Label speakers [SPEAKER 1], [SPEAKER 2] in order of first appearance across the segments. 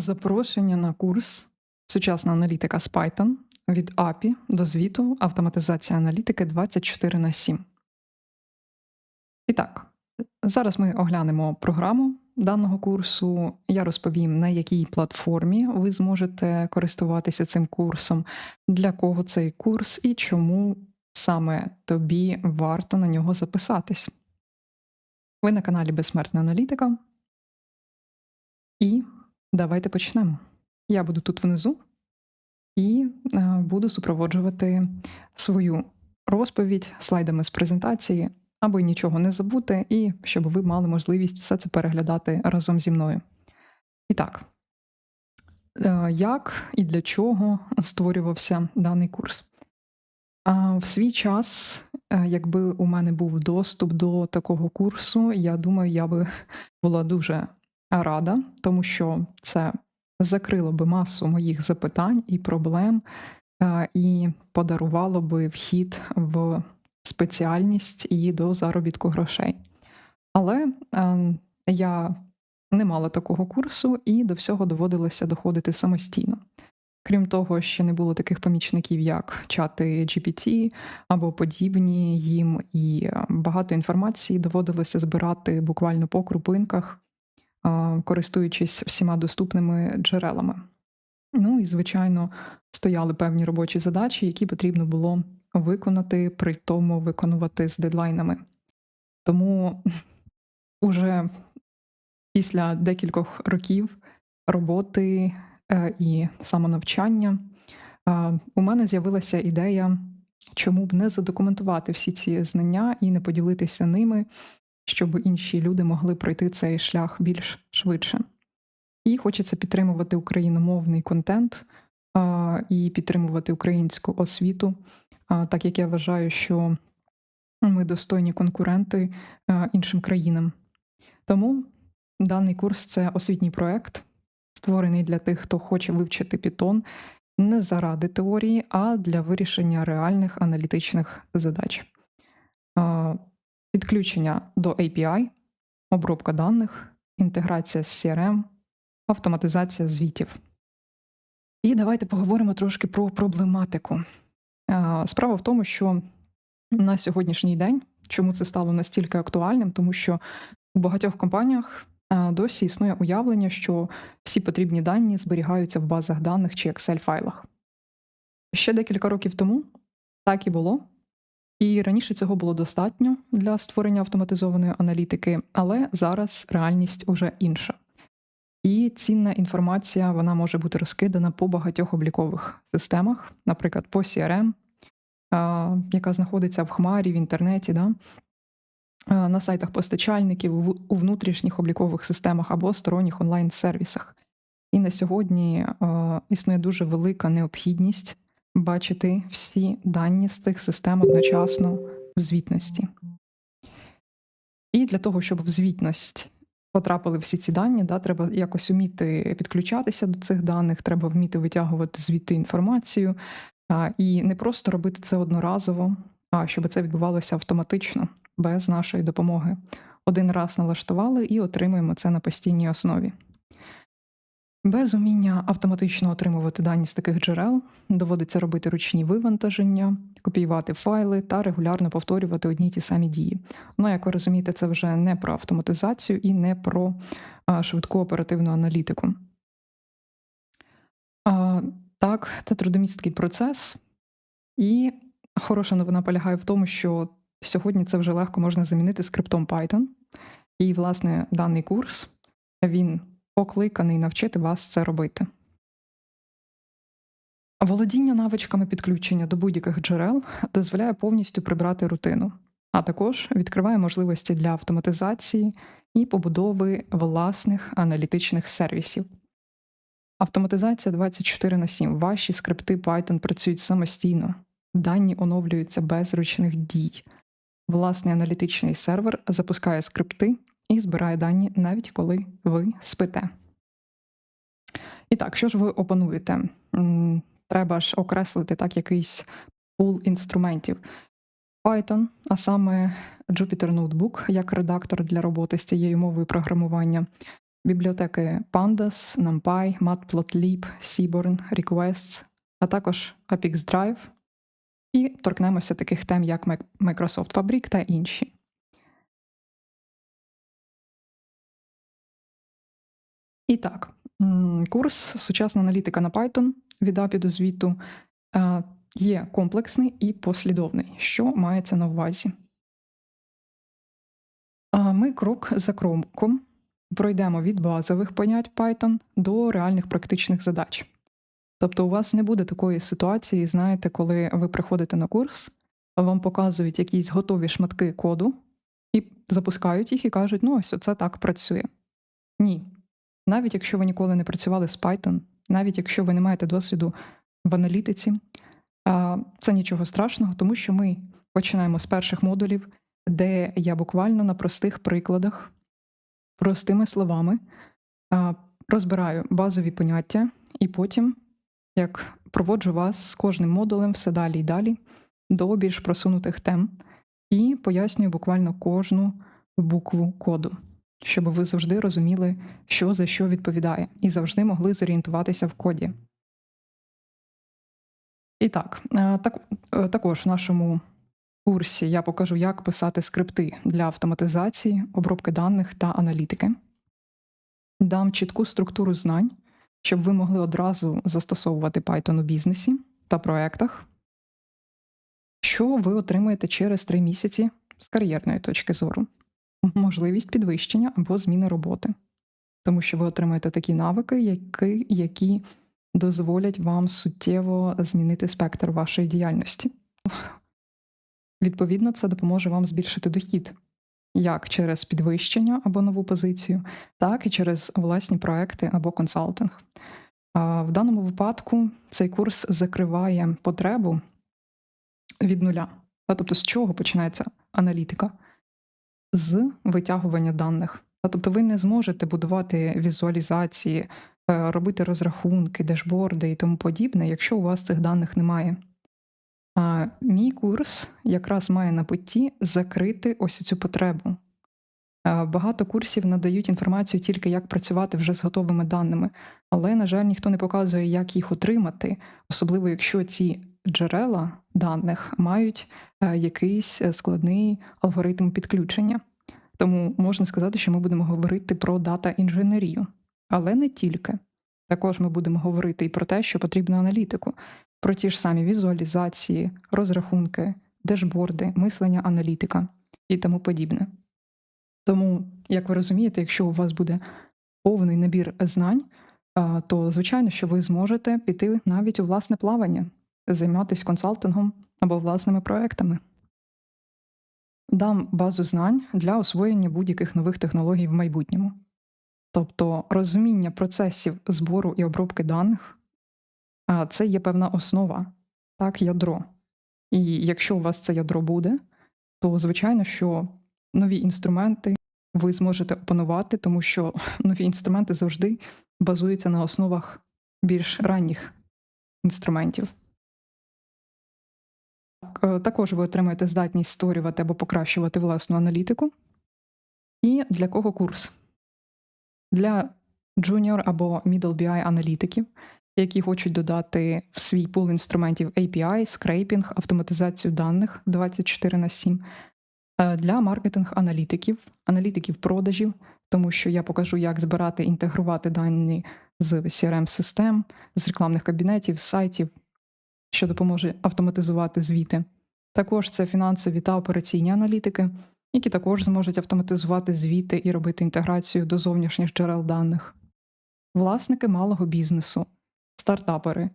[SPEAKER 1] Запрошення на курс Сучасна аналітика з Python від API до звіту Автоматизація аналітики 24 на 7. І так, зараз ми оглянемо програму даного курсу. Я розповім, на якій платформі ви зможете користуватися цим курсом, для кого цей курс і чому саме тобі варто на нього записатись. Ви на каналі Безсмертна аналітика. І давайте почнемо. Я буду тут внизу і е, буду супроводжувати свою розповідь слайдами з презентації, аби нічого не забути, і щоб ви мали можливість все це переглядати разом зі мною. І так, е, як і для чого створювався даний курс? В свій час, е, якби у мене був доступ до такого курсу, я думаю, я би була дуже рада, тому що це закрило би масу моїх запитань і проблем, е, і подарувало би вхід в спеціальність і до заробітку грошей. Але е, я не мала такого курсу, і до всього доводилося доходити самостійно. Крім того, ще не було таких помічників, як чати GPT або подібні їм, і е, багато інформації доводилося збирати буквально по крупинках, користуючись всіма доступними джерелами. Ну і, звичайно, стояли певні робочі задачі, які потрібно було виконати, при тому виконувати з дедлайнами. Тому уже після декількох років роботи е, і самонавчання е, у мене з'явилася ідея, чому б не задокументувати всі ці знання і не поділитися ними, щоб інші люди могли пройти цей шлях більш швидше. І хочеться підтримувати україномовний контент а, і підтримувати українську освіту, а, так як я вважаю, що ми достойні конкуренти а, іншим країнам. Тому даний курс це освітній проект, створений для тих, хто хоче вивчити Python не заради теорії, а для вирішення реальних аналітичних задач. Підключення до API, обробка даних, інтеграція з CRM, автоматизація звітів. І давайте поговоримо трошки про проблематику. Справа в тому, що на сьогоднішній день чому це стало настільки актуальним, тому що у багатьох компаніях досі існує уявлення, що всі потрібні дані зберігаються в базах даних чи Excel-файлах. Ще декілька років тому так і було. І раніше цього було достатньо для створення автоматизованої аналітики, але зараз реальність уже інша. І цінна інформація вона може бути розкидана по багатьох облікових системах, наприклад, по CRM, яка знаходиться в Хмарі, в інтернеті, да? на сайтах постачальників, у внутрішніх облікових системах або сторонніх онлайн-сервісах. І на сьогодні існує дуже велика необхідність бачити всі дані з тих систем одночасно в звітності. І для того, щоб в звітність потрапили всі ці дані, да, треба якось вміти підключатися до цих даних, треба вміти витягувати звідти інформацію а, і не просто робити це одноразово, а щоб це відбувалося автоматично, без нашої допомоги. Один раз налаштували і отримуємо це на постійній основі. Без уміння автоматично отримувати дані з таких джерел доводиться робити ручні вивантаження, копіювати файли та регулярно повторювати одні й ті самі дії. Ну, як ви розумієте, це вже не про автоматизацію і не про швидку оперативну аналітику. А, Так, це трудомісткий процес, і хороша новина полягає в тому, що сьогодні це вже легко можна замінити скриптом Python. І, власне, даний курс він покликаний навчити вас це робити. Володіння навичками підключення до будь-яких джерел дозволяє повністю прибрати рутину, а також відкриває можливості для автоматизації і побудови власних аналітичних сервісів. Автоматизація 24 на 7. Ваші скрипти Python працюють самостійно, дані оновлюються без ручних дій. Власний аналітичний сервер запускає скрипти і збирає дані навіть коли ви спите. І так, що ж ви опануєте? Треба ж окреслити так якийсь пул інструментів. Python, а саме Jupyter Notebook як редактор для роботи з цією мовою програмування, бібліотеки Pandas, NumPy, Matplotlib, Seaborn, Requests, а також Apix Drive. І торкнемося таких тем, як Microsoft Fabric та інші. І так, курс Сучасна аналітика на Python від API до звіту е, є комплексний і послідовний. Що мається на увазі? А Ми крок за кроком пройдемо від базових понять Python до реальних практичних задач. Тобто, у вас не буде такої ситуації, знаєте, коли ви приходите на курс, вам показують якісь готові шматки коду і запускають їх і кажуть, ну ось це так працює. Ні. Навіть якщо ви ніколи не працювали з Python, навіть якщо ви не маєте досвіду в аналітиці, це нічого страшного, тому що ми починаємо з перших модулів, де я буквально на простих прикладах, простими словами розбираю базові поняття, і потім як проводжу вас з кожним модулем все далі і далі до більш просунутих тем і пояснюю буквально кожну букву коду, щоб ви завжди розуміли, що за що відповідає, і завжди могли зорієнтуватися в коді. І так, е, так е, також в нашому курсі я покажу, як писати скрипти для автоматизації, обробки даних та аналітики. Дам чітку структуру знань, щоб ви могли одразу застосовувати Python у бізнесі та проектах, що ви отримаєте через три місяці з кар'єрної точки зору, можливість підвищення або зміни роботи, тому що ви отримаєте такі навики, які, які дозволять вам суттєво змінити спектр вашої діяльності. Відповідно, це допоможе вам збільшити дохід як через підвищення або нову позицію, так і через власні проекти або консалтинг. В даному випадку цей курс закриває потребу від нуля. Тобто, з чого починається аналітика? З витягування даних. Тобто, ви не зможете будувати візуалізації, е, робити розрахунки, дешборди і тому подібне, якщо у вас цих даних немає. Мій курс якраз має на путі закрити ось цю потребу. Багато курсів надають інформацію тільки як працювати вже з готовими даними, але, на жаль, ніхто не показує, як їх отримати, особливо якщо ці джерела даних мають е, якийсь е, складний алгоритм підключення. Тому можна сказати, що ми будемо говорити про дата інженерію, але не тільки. Також ми будемо говорити і про те, що потрібно аналітику, про ті ж самі візуалізації, розрахунки, дешборди, мислення аналітика і тому подібне. Тому, як ви розумієте, якщо у вас буде повний набір знань, то звичайно, що ви зможете піти навіть у власне плавання, займатися консалтингом або власними проектами. Дам базу знань для освоєння будь-яких нових технологій в майбутньому. Тобто розуміння процесів збору і обробки даних це є певна основа, так, ядро. І якщо у вас це ядро буде, то звичайно, що нові інструменти ви зможете опанувати, тому що нові інструменти завжди базуються на основах більш ранніх інструментів. Е, Також ви отримаєте здатність створювати або покращувати власну аналітику. І для кого курс? Для junior або middle BI аналітиків, які хочуть додати в свій пул інструментів API, скрейпінг, автоматизацію даних 24 на 7, Е, для маркетинг-аналітиків, аналітиків продажів, тому що я покажу, як збирати інтегрувати дані з CRM-систем, з рекламних кабінетів, з сайтів, що допоможе автоматизувати звіти. Також це фінансові та операційні аналітики, які також зможуть автоматизувати звіти і робити інтеграцію до зовнішніх джерел даних, власники малого бізнесу, стартапери.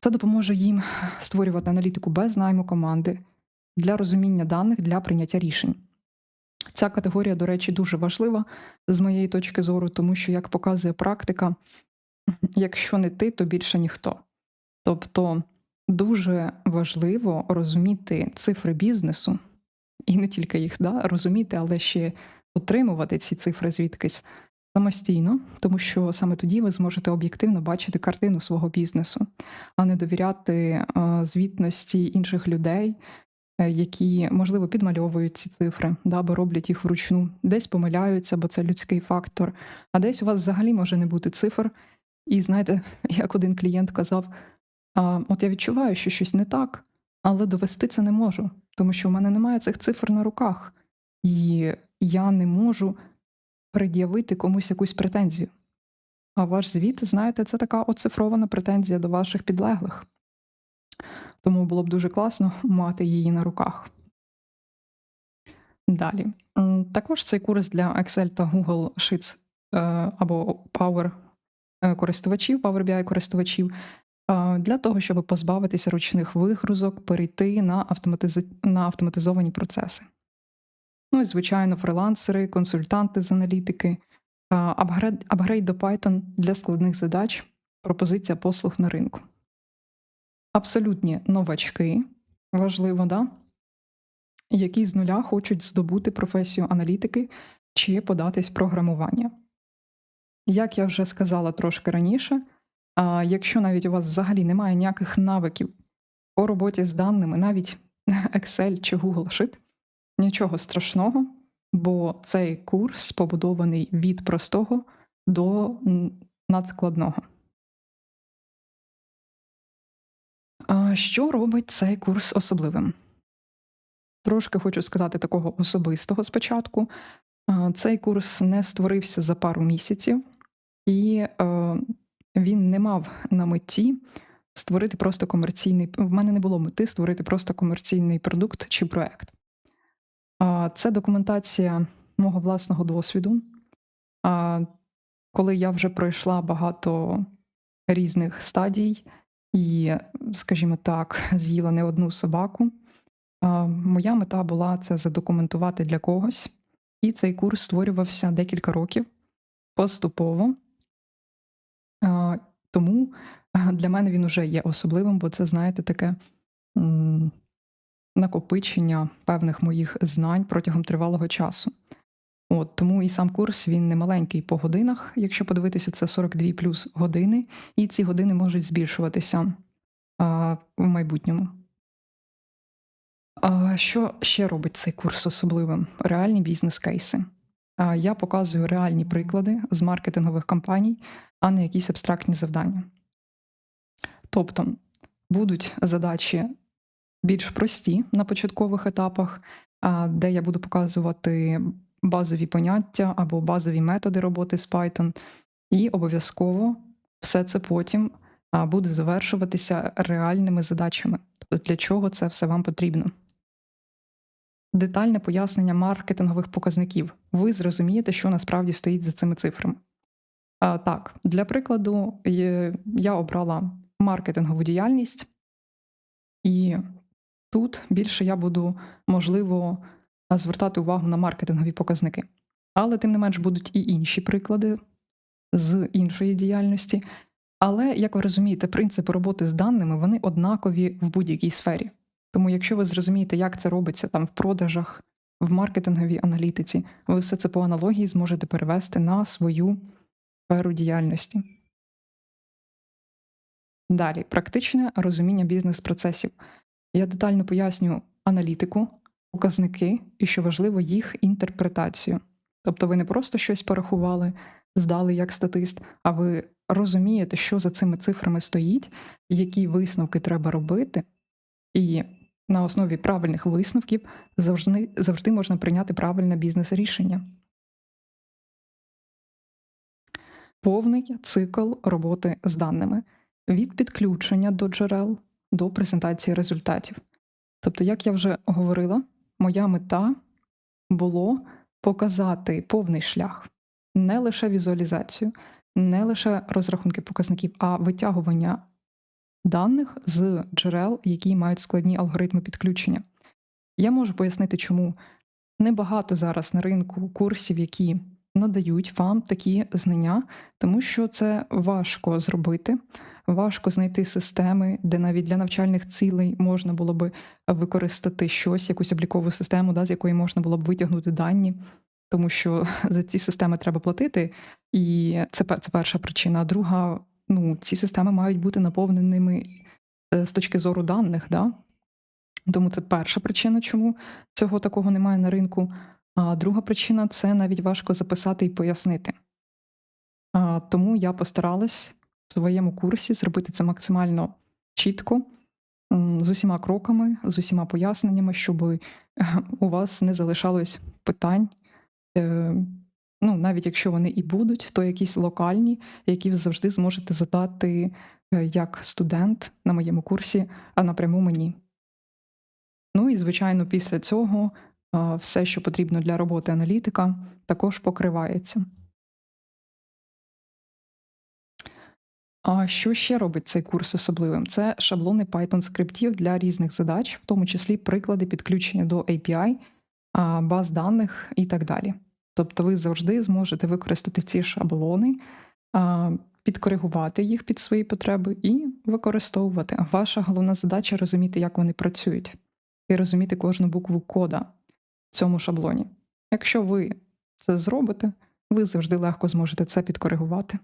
[SPEAKER 1] Це допоможе їм створювати аналітику без найму команди для розуміння даних для прийняття рішень. Ця категорія, до речі, дуже важлива з моєї точки зору, тому що, як показує практика, якщо не ти, то більше ніхто. Тобто дуже важливо розуміти цифри бізнесу, і не тільки їх да, розуміти, але ще отримувати ці цифри звідкись самостійно, тому що саме тоді ви зможете об'єктивно бачити картину свого бізнесу, а не довіряти е, звітності інших людей е, які, можливо, підмальовують ці цифри, да, або роблять їх вручну, десь помиляються, бо це людський фактор, а десь у вас взагалі може не бути цифр. І знаєте, як один клієнт казав: а, от я відчуваю, що щось не так, але довести це не можу, тому що в мене немає цих цифр на руках, і я не можу пред'явити комусь якусь претензію. А ваш звіт, знаєте, це така оцифрована претензія до ваших підлеглих. Тому було б дуже класно мати її на руках. Далі. Також цей курс для Excel та Google Sheets е, або Power е, користувачів, Power BI користувачів, для того, щоб позбавитися ручних вигрузок, перейти на, автоматиз... на автоматизовані процеси. Ну і, звичайно, фрилансери, консультанти з аналітики, апгрейд, апгрейд до Python для складних задач, пропозиція послуг на ринку. Абсолютні новачки, важливо, да? які з нуля хочуть здобути професію аналітики чи податись в програмування. Як я вже сказала трошки раніше, а, якщо навіть у вас взагалі немає ніяких навиків по роботі з даними, навіть Excel чи Google Sheet, нічого страшного, бо цей курс побудований від простого до надскладного. Що робить цей курс особливим? Трошки хочу сказати такого особистого спочатку. Цей курс не створився за пару місяців, і е, він не мав на меті створити просто комерційний. В мене не було мети створити просто комерційний продукт чи проект. Це документація мого власного досвіду. Коли я вже пройшла багато різних стадій і, скажімо так, з'їла не одну собаку. Моя мета була це задокументувати для когось, і цей курс створювався декілька років поступово. Тому для мене він уже є особливим, бо це, знаєте, таке накопичення певних моїх знань протягом тривалого часу. От тому і сам курс він не маленький по годинах. Якщо подивитися, це 42 плюс години, і ці години можуть збільшуватися а, в майбутньому. А, що ще робить цей курс особливим? Реальні бізнес-кейси. Я показую реальні приклади з маркетингових кампаній, а не якісь абстрактні завдання. Тобто будуть задачі більш прості на початкових етапах, де я буду показувати базові поняття або базові методи роботи з Python, і обов'язково все це потім буде завершуватися реальними задачами. Тобто для чого це все вам потрібно. Детальне пояснення маркетингових показників. Ви зрозумієте, що насправді стоїть за цими цифрами. А, Так, для прикладу, я обрала маркетингову діяльність, і тут більше я буду, можливо, звертати увагу на маркетингові показники. Але тим не менш будуть і інші приклади з іншої діяльності. Але, як ви розумієте, принципи роботи з даними вони однакові в будь-якій сфері. Тому, якщо ви зрозумієте, як це робиться там в продажах, в маркетинговій аналітиці, ви все це по аналогії зможете перевести на свою сферу діяльності. Далі, практичне розуміння бізнес-процесів. Я детально поясню аналітику, показники і, що важливо, їх інтерпретацію. Тобто ви не просто щось порахували, здали як статист, а ви розумієте, що за цими цифрами стоїть, які висновки треба робити, і на основі правильних висновків завжди, завжди можна прийняти правильне бізнес-рішення. Повний цикл роботи з даними від підключення до джерел до презентації результатів. Тобто, як я вже говорила, моя мета було показати повний шлях, не лише візуалізацію, не лише розрахунки показників, а витягування даних з джерел, які мають складні алгоритми підключення. Я можу пояснити, чому небагато зараз на ринку курсів, які надають вам такі знання, тому що це важко зробити, важко знайти системи, де навіть для навчальних цілей можна було би використати щось, якусь облікову систему, да, з якої можна було б витягнути дані, тому що за ці системи треба платити, і це, це перша причина. Друга, ну, ці системи мають бути наповненими е, з точки зору даних, да? Тому це перша причина, чому цього такого немає на ринку. А друга причина це навіть важко записати і пояснити. А, Тому я постаралась в своєму курсі зробити це максимально чітко, з усіма кроками, з усіма поясненнями, щоб у вас не залишалось питань. Ну, навіть якщо вони і будуть, то якісь локальні, які ви завжди зможете задати е, як студент на моєму курсі, а напряму мені. Ну і, звичайно, після цього все, що потрібно для роботи аналітика, також покривається. А що ще робить цей курс особливим? Це шаблони Python скриптів для різних задач, в тому числі приклади підключення до API, баз даних і так далі. Тобто ви завжди зможете використати ці шаблони, підкоригувати їх під свої потреби і використовувати. Ваша головна задача розуміти, як вони працюють, і розуміти кожну букву кода в цьому шаблоні. Якщо ви це зробите, ви завжди легко зможете це підкоригувати.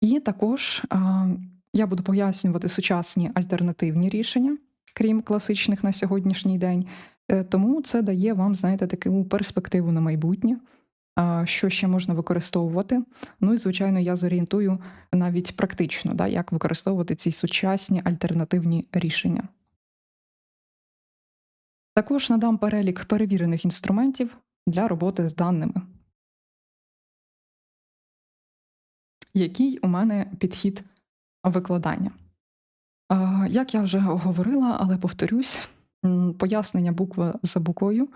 [SPEAKER 1] І також а, я буду пояснювати сучасні альтернативні рішення, крім класичних на сьогоднішній день. Е, Тому це дає вам, знаєте, таку перспективу на майбутнє, що ще можна використовувати. Ну і, звичайно, я зорієнтую навіть практично, да, як використовувати ці сучасні альтернативні рішення. Також надам перелік перевірених інструментів для роботи з даними. Який у мене підхід викладання? Як я вже говорила, але повторюсь, пояснення буква за буквою,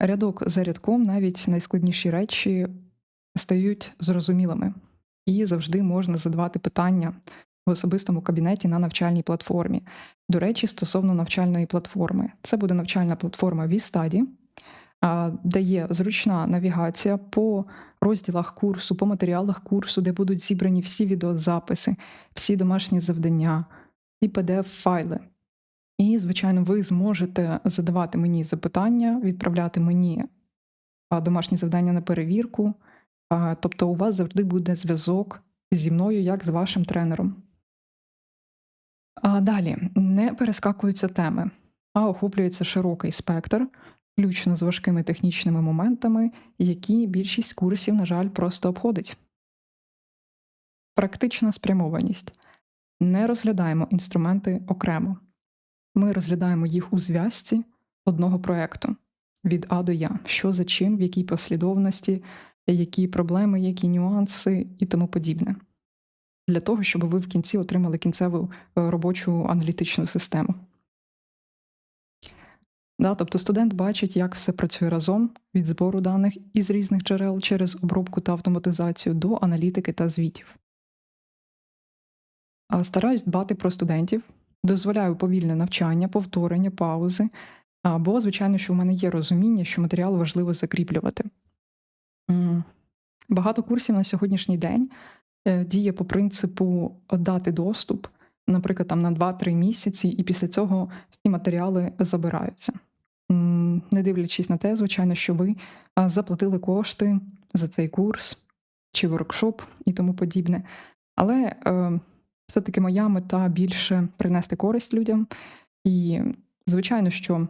[SPEAKER 1] рядок за рядком, навіть найскладніші речі стають зрозумілими, і завжди можна задавати питання в особистому кабінеті на навчальній платформі. До речі, стосовно навчальної платформи, це буде навчальна платформа VStudy, де є зручна навігація по розділах курсу, по матеріалах курсу, де будуть зібрані всі відеозаписи, всі домашні завдання, всі PDF-файли. І, звичайно, ви зможете задавати мені запитання, відправляти мені домашні завдання на перевірку. Тобто, у вас завжди буде зв'язок зі мною, як з вашим тренером. А Далі не перескакуються теми, а охоплюється широкий спектр, включно з важкими технічними моментами, які більшість курсів, на жаль, просто обходить. Практична спрямованість. Не розглядаємо інструменти окремо. Ми розглядаємо їх у зв'язці одного проєкту від А до Я, що за чим, в якій послідовності, які проблеми, які нюанси і тому подібне. Для того, щоб ви в кінці отримали кінцеву е, робочу аналітичну систему. Да, тобто студент бачить, як все працює разом від збору даних із різних джерел через обробку та автоматизацію до аналітики та звітів. Стараюсь дбати про студентів, дозволяю повільне навчання, повторення, паузи, бо, звичайно, що в мене є розуміння, що матеріал важливо закріплювати. Багато курсів на сьогоднішній день е, діє по принципу дати доступ, наприклад, там на 2-3 місяці, і після цього всі матеріали забираються. Не дивлячись на те, звичайно, що ви заплатили кошти за цей курс чи воркшоп і тому подібне. Але е, все-таки моя мета більше принести користь людям. І, звичайно, що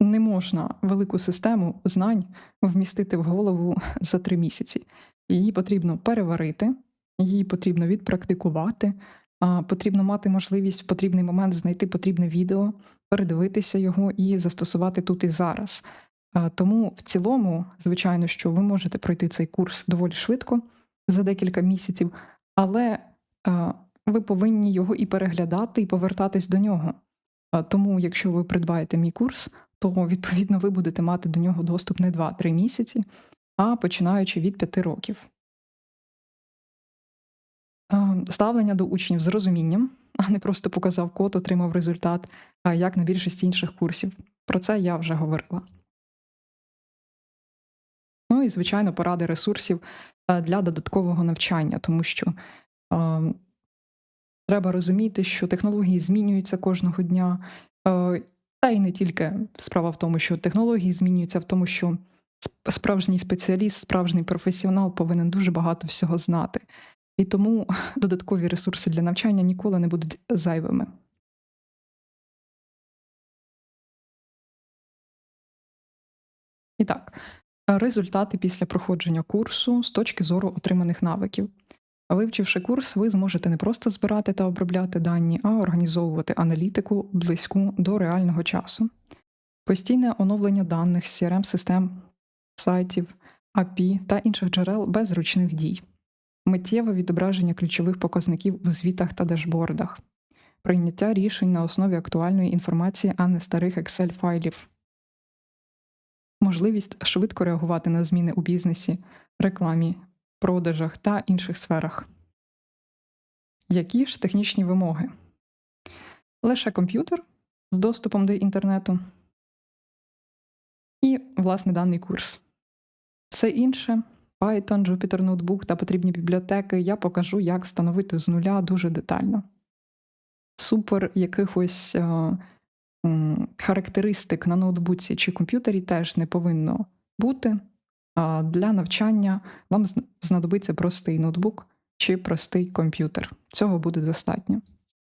[SPEAKER 1] не можна велику систему знань вмістити в голову за три місяці. Її потрібно переварити, її потрібно відпрактикувати, потрібно мати можливість в потрібний момент знайти потрібне відео, передивитися його і застосувати тут і зараз. Тому в цілому, звичайно, що ви можете пройти цей курс доволі швидко за декілька місяців, але ви повинні його і переглядати, і повертатись до нього. Тому, якщо ви придбаєте мій курс, то відповідно ви будете мати до нього доступ не 2-3 місяці, а починаючи від 5 років. Ставлення до учнів з розумінням, а не просто показав код, отримав результат, як на більшості інших курсів. Про це я вже говорила. Ну і, звичайно, поради ресурсів е, для додаткового навчання, тому що Треба розуміти, що технології змінюються кожного дня. Е, та й не тільки справа в тому, що технології змінюються, а в тому, що справжній спеціаліст, справжній професіонал повинен дуже багато всього знати. І тому додаткові ресурси для навчання ніколи не будуть зайвими. І так, результати після проходження курсу з точки зору отриманих навиків. Вивчивши курс, ви зможете не просто збирати та обробляти дані, а організовувати аналітику близьку до реального часу. Постійне оновлення даних з CRM-систем, сайтів, API та інших джерел без ручних дій, миттєве відображення ключових показників у звітах та дашбордах, прийняття рішень на основі актуальної інформації, а не старих Excel-файлів, можливість швидко реагувати на зміни у бізнесі, рекламі, продажах та інших сферах. Які ж технічні вимоги? Лише комп'ютер з доступом до інтернету і, власне, даний курс. Все інше Python, Jupyter Notebook та потрібні бібліотеки я покажу, як встановити з нуля дуже детально. Супер якихось е, характеристик на ноутбуці чи комп'ютері теж не повинно бути. Для навчання вам зн- знадобиться простий ноутбук чи простий комп'ютер. Цього буде достатньо.